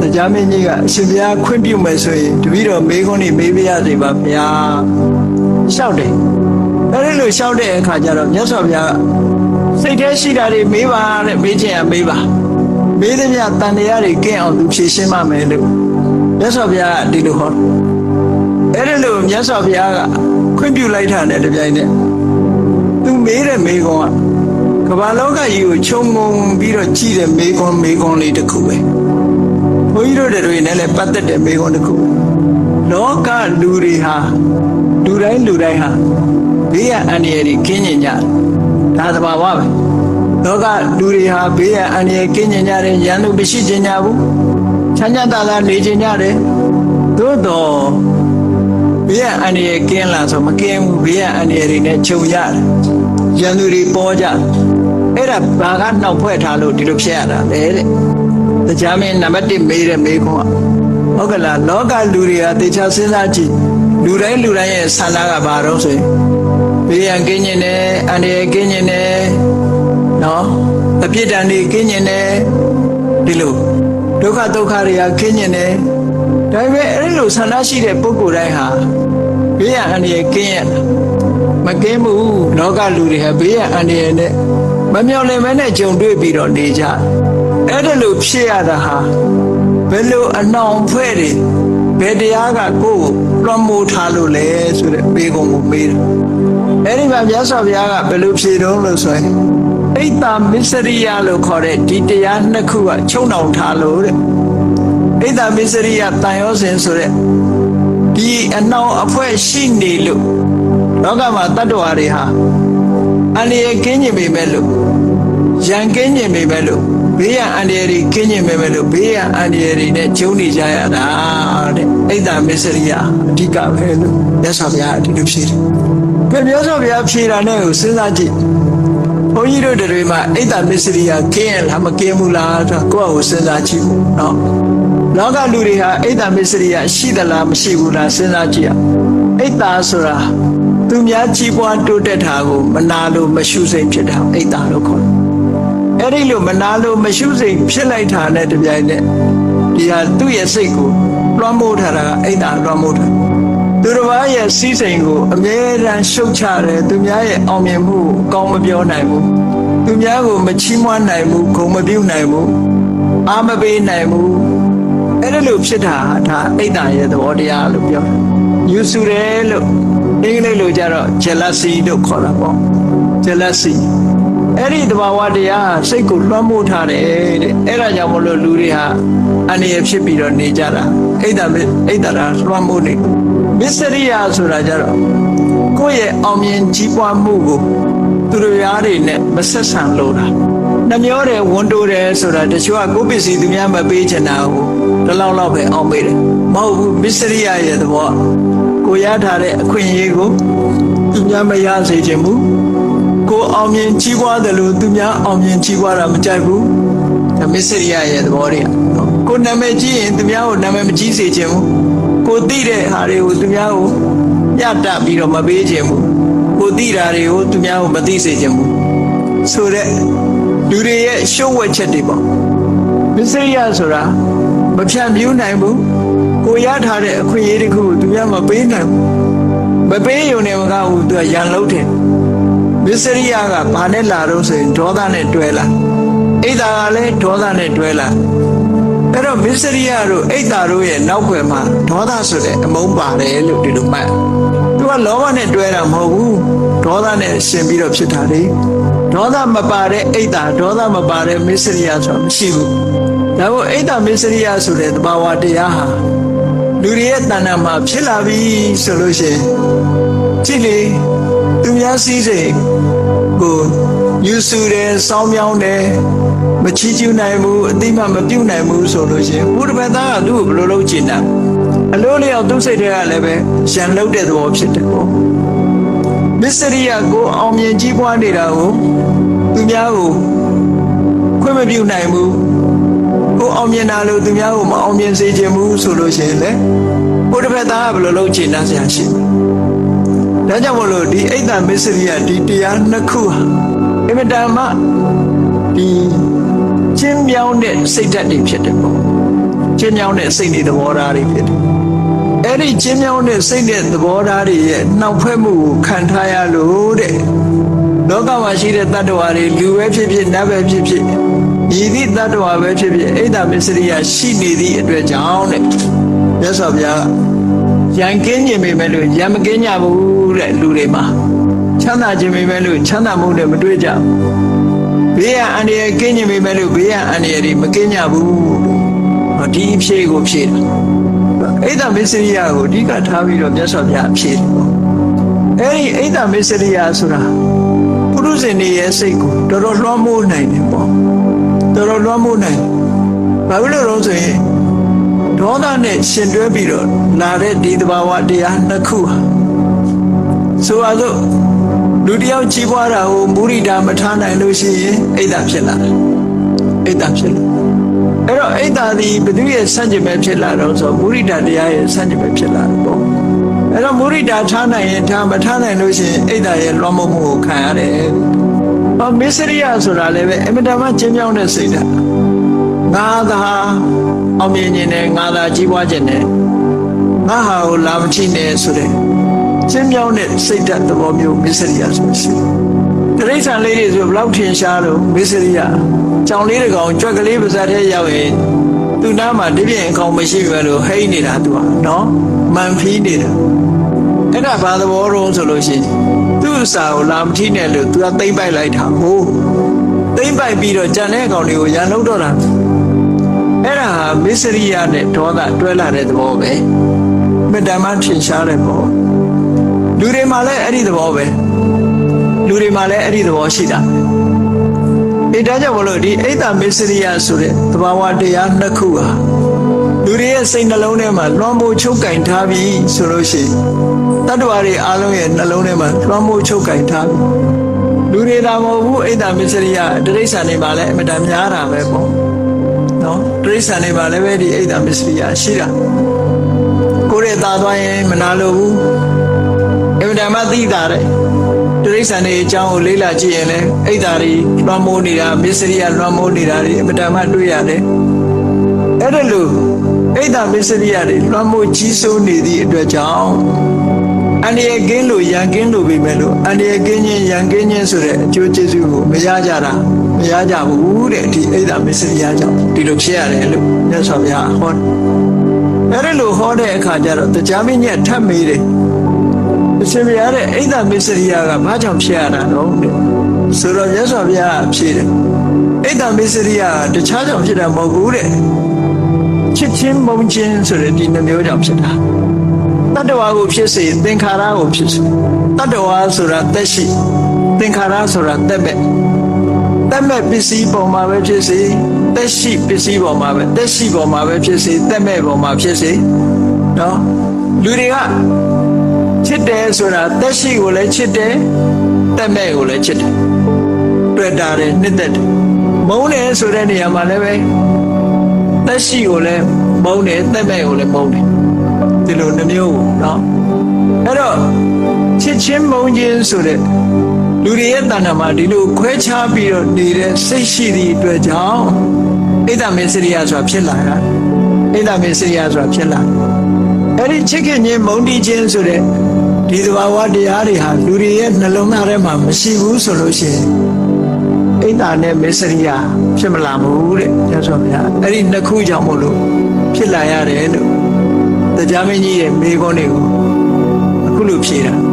တရားမင်းကြီးကအရှင်ဘုရားခွင့်ပြုမယ်ဆိုရင်တပည့်တော်မေခွန်းနေမေးပြရစေပါဗျာလျှောက်တယ်အဲဒီလိုလျှောက်တဲ့အခါကျတော့မြတ်စွာဘုရားကစိတ်ထဲရှိတာတွေမေးပါတဲ့မေးချင်ရမေးပါမေးသမျှတန်တရားတွေကင်းအောင်သူဖြေရှင်းပါမယ်လို့မြတ်စွာဘုရားကဒီလိုဟောအဲဒီလိုမြတ်စွာဘုရားကခွင့်ပြုလိုက်တာနဲ့တပြိုင်နက်သူမေးတဲ့မေခွန်းကကမ္ဘာလောကကြီးကိုခြုံငုံပြီးတော့ကြည့်တဲ့မေခွန်းမေခွန်းလေးတစ်ခုပဲ ဘုန်းကြီးတို့တွေနဲ့လည်းပတ်သက်တဲ့မိကုံးတစ်ခုလောကလူတွေဟာလူတိုင်းလူတိုင်းဟာဘေးရန်အန္တရာယ်ကြီးကင်းကျင်ကြတယ်ဒါသဘာဝပဲလောကလူတွေဟာဘေးရန်အန္တရာယ်ကင်းကျင်ကြတယ်ရန်သူမရှိကျင်ကြဘူးချမ်းချမ်းသာသာနေကျင်ကြတယ်သို့တော့ဘေးရန်အန္တရာယ်ကင်းလာဆိုမကင်းဘူးဘေးရန်အန္တရာယ်တွေနဲ့ခြုံရတယ်ရန်သူတွေပေါ်ကြတယ်အဲ့ဒါဘာကနှောက်ဖွဲ့ထားလို့ဒီလိုဖြစ်ရတာလေတဲ့ တရားမင်းနံပါတ်1မေးတဲ့မေးခွန်းကဟုတ်ကဲ့လားလောကလူတွေဟာတေချာစဉ်းစားကြည့်လူတိုင်းလူတိုင်းရဲ့ဆန္ဒကဘာတော့ဆိုရင်ဘေးရန်ကင်းကျင်တယ်အန္တရာယ်ကင်းကျင်တယ်နော်အပြစ်ဒဏ်တွေကင်းကျင်တယ်ဒီလိုဒုက္ခဒုက္ခတွေကကင်းကျင်တယ်ဒါပေမဲ့အဲ့လိုဆန္ဒရှိတဲ့ပုဂ္ဂိုလ်တိုင်းဟာဘေးရန်အန္တရာယ်ကင်းရတာမကင်းဘူးလောကလူတွေဟာဘေးရန်အန္တရာယ်နဲ့မမြော်လင့်မဲနဲ့ကြုံတွေ့ပြီးတော့နေကြတယ် အဲ့ဒါလို့ဖြစ်ရတာဟာဘယ်လိုအနှောင်ဖွဲ့တွေဘယ်တရားကကိုယ့်ကိုလွှမ်းမိုးထားလို့လဲဆိုတဲ့ပေကုံကိုမေးတယ်အဲ့ဒီမှာမြတ်စွာဘုရားကဘယ်လိုဖြေတော့လို့ဆိုရင်အိတ်တာမစ္စရိယလို့ခေါ်တဲ့ဒီတရားနှစ်ခုကချုံနှောင်ထားလို့တဲ့အိတ်တာမစ္စရိယတန်ရောစဉ်ဆိုတဲ့ဒီအနှောင်အဖွဲ့ရှိနေလို့လောကမှာတတ္တဝါတွေဟာအန္တရာယ်ကင်းကျင်ပေမဲ့လို့ရန်ကင်းကျင်ပေမဲ့လို့ ဘေးရန်အန္တရာယ်တွေကင်းကျင်ပေမဲ့လို့ဘေးရန်အန္တရာယ်တွေနဲ့ကျုံနေကြရတာတဲ့အိတ်တာမစ္စရိယအဓိကပဲလို့မြတ်စွာဘုရားအဒီလိုဖြေတယ်။ပြမြတ်စွာဘုရားဖြေတာနဲ့ကိုစဉ်းစားကြည့်။ဘုန်းကြီးတို့တွေမှာအိတ်တာမစ္စရိယကင်းရလားမကင်းဘူးလားဆိုတော့ကိုယ့်အကိုစဉ်းစားကြည့်ဖို့နော်။လောကလူတွေဟာအိတ်တာမစ္စရိယရှိသလားမရှိဘူးလားစဉ်းစားကြည့်ရ။အိတ်တာဆိုတာသူများကြီးပွားတိုးတက်တာကိုမနာလို့မရှုစိမ်ဖြစ်တာအိတ်တာလို့ခေါ်တယ်။ အဲ့ဒီလိုမနာလို့မရှုစိမ်ဖြစ်လိုက်တာနဲ့တပြိုင်နက်ဒီဟာသူ့ရဲ့စိတ်ကိုလွှမ်းမိုးထားတာကအိတ်တာလွှမ်းမိုးထားသူတစ်ပါးရဲ့စီးစိမ်ကိုအမြဲတမ်းရှုတ်ချတယ်သူများရဲ့အောင်မြင်မှုကိုကောင်းမပြောနိုင်ဘူးသူများကိုမချီးမွမ်းနိုင်ဘူးဂုဏ်မပြုနိုင်ဘူးအာမပေးနိုင်ဘူးအဲ့ဒါလို့ဖြစ်တာဟာဒါအိတ်တာရဲ့သဘောတရားလို့ပြောတယ်ယူဆတယ်လို့အင်္ဂလိပ်လိုကြတော့ jealousy လို့ခေါ်တာပေါ့ jealousy အဲ့ဒီတဘာဝတရားဟာစိတ်ကိုလွှမ်းမိုးထားတယ်တဲ့အဲ့ဒါကြောင့်မလို့လူတွေဟာအနေရဖြစ်ပြီးတော့နေကြတာအိတ်တာအိတ်တာလွှမ်းမိုးနေမစ္စရိယဆိုတာကြတော့ကိုယ့်ရဲ့အောင်မြင်ကြီးပွားမှုကိုသူတို့ရားတွေနဲ့မဆက်ဆံလို့တာနှမျောတယ်ဝန်တိုးတယ်ဆိုတာတချို့ကကိုယ့်ပစ္စည်းသူများမပေးချင်တာကိုတလောက်လောက်ပဲအောင်ပေးတယ်မဟုတ်ဘူးမစ္စရိယရဲ့သဘောကိုရထားတဲ့အခွင့်အရေးကိုသူများမရစေချင်ဘူး ကိုအောင်မြင်ကြီးပွားတယ်လို့သူများအောင်မြင်ကြီးပွားတာမကြိုက်ဘူးဒါမစ္စရိယရဲ့သဘောတွေကနော်ကိုနာမည်ကြီးရင်သူများကိုနာမည်မကြီးစေချင်ဘူးကိုသိတဲ့ဟာတွေကိုသူများကိုညတပြီးတော့မပေးချင်ဘူးကိုသိတာတွေကိုသူများကိုမသိစေချင်ဘူးဆိုတဲ့လူတွေရဲ့ရှုံးဝက်ချက်တွေပေါ့မစ္စရိယဆိုတာမဖြန့်ပြူးနိုင်ဘူးကိုရထားတဲ့အခွင့်အရေးတစ်ခုကိုသူများမပေးနိုင်ဘူးမပေးရုံနဲ့မကဘူးသူကရန်လုံးတယ် မစ္စရိယကဘာနဲ့လာတော့ဆိုရင်ဒေါသနဲ့တွဲလာအိတ်တာကလည်းဒေါသနဲ့တွဲလာအဲ့တော့မစ္စရိယတို့အိတ်တာတို့ရဲ့နောက်ွယ်မှာဒေါသဆိုတဲ့အမုန်းပါတယ်လို့ဒီလိုမှတ်သူကလောဘနဲ့တွဲတာမဟုတ်ဘူးဒေါသနဲ့ရှင်ပြီးတော့ဖြစ်တာလေဒေါသမပါတဲ့အိတ်တာဒေါသမပါတဲ့မစ္စရိယဆိုတာမရှိဘူးဒါမို့အိတ်တာမစ္စရိယဆိုတဲ့သဘာဝတရားဟာလူတွေရဲ့တဏ္ဍာမှာဖြစ်လာပြီဆိုလို့ရှိရင်ကြည့်လေသူ များစည်းစိမ်ကိုယူဆတယ်စောင်းမြောင်းတယ်မချီးကျူးနိုင်ဘူးအတိမမပြုတ်နိုင်ဘူးဆိုလို့ရှိရင်ဘုရားဘသားကသူ့ကိုဘယ်လိုလုပ်ချင်တာအလိုလျောက်သူ့စိတ်ထဲကလည်းပဲရန်လုတ်တဲ့သဘောဖြစ်တယ်ပေါ့မစ္စရိယကိုအောင်မြင်ကြီးပွားနေတာကိုသူများကိုခွင့်မပြုနိုင်ဘူးကိုအောင်မြင်တာလို့သူများကိုမအောင်မြင်စေချင်ဘူးဆိုလို့ရှိရင်လေဘုရားဘသားကဘယ်လိုလုပ်ချင်တာဆရာရှိတယ် ဒါကြောင့်မလို့ဒီအိတ်တမစ္စရိယဒီတရားနှစ်ခုဟာအင်မတန်မှဒီချင်းမြောင်းတဲ့စိတ်ဓာတ်တွေဖြစ်တယ်ပေါ့ချင်းမြောင်းတဲ့စိတ်တွေသဘောထားတွေဖြစ်တယ်အဲ့ဒီချင်းမြောင်းတဲ့စိတ်နဲ့သဘောထားတွေရဲ့နှောက်ဖွဲ့မှုကိုခံထားရလို့တဲ့လောကမှာရှိတဲ့တ attva တွေလူပဲဖြစ်ဖြစ်နတ်ပဲဖြစ်ဖြစ်ဤသည့်တ attva ပဲဖြစ်ဖြစ်အိဒါမစ္စရိယရှိနေသည့်အတွက်ကြောင့်တဲ့မြတ်စွာဘုရား ရန်ကင်းခြင်းပေမဲ့လို့ရန်မကင်းကြဘူးတဲ့လူတွေမှာချမ်းသာခြင်းပေမဲ့လို့ချမ်းသာမှုနဲ့မတွေ့ကြဘူးဘေးရန်အန္တရာယ်ကင်းခြင်းပေမဲ့လို့ဘေးရန်အန္တရာယ်တွေမကင်းကြဘူးဟောဒီအဖြေကိုဖြေတာအိဒါမစ္စရိယကိုအဓိကထားပြီးတော့မြတ်စွာဘုရားဖြေတယ်ပေါ့အဲ့ဒီအိဒါမစ္စရိယဆိုတာပုရုဇဉ်တွေရဲ့စိတ်ကိုတော်တော်လွှမ်းမိုးနိုင်တယ်ပေါ့တော်တော်လွှမ်းမိုးနိုင်တယ်ဘာဖြစ်လို့လဲဆိုရင် ဒေါသနဲ့ရှင်တွဲပြီးတော့လာတဲ့ဒီတဘာဝတရားနှစ်ခုဟာဆိုပါစို့လူတစ်ယောက်ကြီးပွားတာကိုမုရိဒာမထားနိုင်လို့ရှိရင်အိဒါဖြစ်လာတယ်အိဒါဖြစ်လာအဲ့တော့အိဒါဒီဘုသူရဲ့ဆန့်ကျင်ဘက်ဖြစ်လာတော့ဆိုမုရိဒာတရားရဲ့ဆန့်ကျင်ဘက်ဖြစ်လာတယ်ပေါ့အဲ့တော့မုရိဒာထားနိုင်ရင်ထားမထားနိုင်လို့ရှိရင်အိဒါရဲ့လွှမ်းမိုးမှုကိုခံရတယ်။အော်မစ္စရိယဆိုတာလည်းပဲအမြဲတမ်းကျင်းပြောင်းတဲ့စိတ်ဓာတ်ငါသာ အောင်မြင်ခြင်းနဲ့ငါသာကြီးပွားခြင်းနဲ့ငါဟာကိုလာမချိနဲ့ဆိုတဲ့ကျင်းပြောင်းတဲ့စိတ်ဓာတ်သဘောမျိုးမစ္စရိယဆိုရှိတယ်။တရိစ္ဆာန်လေးတွေဆိုဘလောက်ထင်ရှားလို့မစ္စရိယကြောင်လေးတစ်ကောင်ကြွက်ကလေးပါးစပ်ထဲရောက်ရင်သူ့နားမှာဒီပြင်အကောင်မရှိပဲလို့ဟိတ်နေတာသူကနော်မန်ဖီးနေတာအဲ့ဒါဘာသဘောတော့ဆိုလို့ရှိရင်သူ့အစာကိုလာမထိနဲ့လို့သူကသိမ့်ပိုက်လိုက်တာဟုတ်သိမ့်ပိုက်ပြီးတော့ကြံတဲ့အကောင်တွေကိုရန်ထုတ်တော့တာ အဲ့ဒါဟာမစ္စရိယနဲ့ဒေါသတွဲလာတဲ့သဘောပဲမေတ္တာမှထင်ရှားတဲ့ဘောလူတွေမှာလည်းအဲ့ဒီသဘောပဲလူတွေမှာလည်းအဲ့ဒီသဘောရှိတာအဲဒါကြောင့်မလို့ဒီအိတ်တမစ္စရိယဆိုတဲ့သဘာဝတရားနှစ်ခုဟာလူတွေရဲ့စိတ်နှလုံးထဲမှာလွှမ်းမိုးချုပ်ကင်ထားပြီဆိုလို့ရှိရင်တတ္တဝါတွေအားလုံးရဲ့နှလုံးထဲမှာလွှမ်းမိုးချုပ်ကင်ထားပြီလူတွေဒါမဟုတ်ဘူးအိတ်တမစ္စရိယတရိစ္ဆာန်တွေမှာလည်းအမတန်များတာပဲပေါ့ နော်တရိစ္ဆာန်တွေမှာလည်းပဲဒီအိတ်တမစ္စရိယရှိတာကိုယ်ရဲ့သာသွားရင်မနာလိုဘူးအမတန်မှသိတာတဲ့တရိစ္ဆာန်တွေအကြောင်းကိုလေ့လာကြည့်ရင်လည်းအိတ်တာတွေလွှမ်းမိုးနေတာမစ္စရိယလွှမ်းမိုးနေတာတွေအမတန်မှတွေ့ရတယ်အဲ့ဒါလို့အိတ်တာမစ္စရိယတွေလွှမ်းမိုးကြီးစိုးနေသည့်အတွက်ကြောင့် အန္တရာယ်ကင်းလို့ရန်ကင်းလို့ပြီမဲ့လို့အန္တရာယ်ကင်းခြင်းရန်ကင်းခြင်းဆိုတဲ့အကျိုးကျေးဇူးကိုမရကြတာမရကြဘူးတဲ့ဒီအိတ်တာမစ္စရိယကြောင့်ဒီလိုဖြစ်ရတယ်လို့မြတ်စွာဘုရားဟောတယ်အဲ့ဒါလို့ဟောတဲ့အခါကျတော့တရားမင်းကြီးထပ်မေးတယ်အရှင်ဘုရားတဲ့အိတ်တာမစ္စရိယကဘာကြောင့်ဖြစ်ရတာတော့တဲ့ဆိုတော့မြတ်စွာဘုရားဖြေတယ်အိတ်တာမစ္စရိယကတခြားကြောင့်ဖြစ်တာမဟုတ်ဘူးတဲ့ချစ်ချင်းမုန်းချင်းဆိုတဲ့ဒီနှမျိုးကြောင့်ဖြစ်တာ တတ္တဝါကိုဖြစ်စေသင်္ခါရကိုဖြစ်စေတတ္တဝါဆိုတာသက်ရှိသင်္ခါရဆိုတာသက်မဲ့သက်မဲ့ပစ္စည်းပေါ်မှာပဲဖြစ်စေသက်ရှိပစ္စည်းပေါ်မှာပဲသက်ရှိပေါ်မှာပဲဖြစ်စေသက်မဲ့ပေါ်မှာဖြစ်စေနော်လူတွေကချစ်တယ်ဆိုတာသက်ရှိကိုလည်းချစ်တယ်သက်မဲ့ကိုလည်းချစ်တယ်တွေ့တာတယ်နှစ်သက်တယ်မုန်းတယ်ဆိုတဲ့နေရာမှာလည်းပဲသက်ရှိကိုလည်းမုန်းတယ်သက်မဲ့ကိုလည်းမုန်းတယ် ဒီလိုနှမျိုးကိုနော်အဲ့တော့ချစ်ချင်းမုန်းခြင်းဆိုတဲ့လူတွေရဲ့တဏ္ဍာမှာဒီလိုခွဲခြားပြီးတော့နေတဲ့စိတ်ရှိသည့်အတွက်ကြောင့်အိဒါမေစရိယဆိုတာဖြစ်လာတာအိဒါမေစရိယဆိုတာဖြစ်လာအဲ့ဒီချစ်ခင်ခြင်းမုန်းတီးခြင်းဆိုတဲ့ဒီသဘာဝတရားတွေဟာလူတွေရဲ့နှလုံးသားထဲမှာမရှိဘူးဆိုလို့ရှိရင်အိဒါနဲ့မေစရိယဖြစ်မလာဘူးတဲ့ညဆိုဗျာအဲ့ဒီနှစ်ခုကြောင့်မို့လို့ဖြစ်လာရတယ်လို့ တရားမင်းကြီးရဲ့မိခွန်းတွေကိုအခုလိုဖြေတာ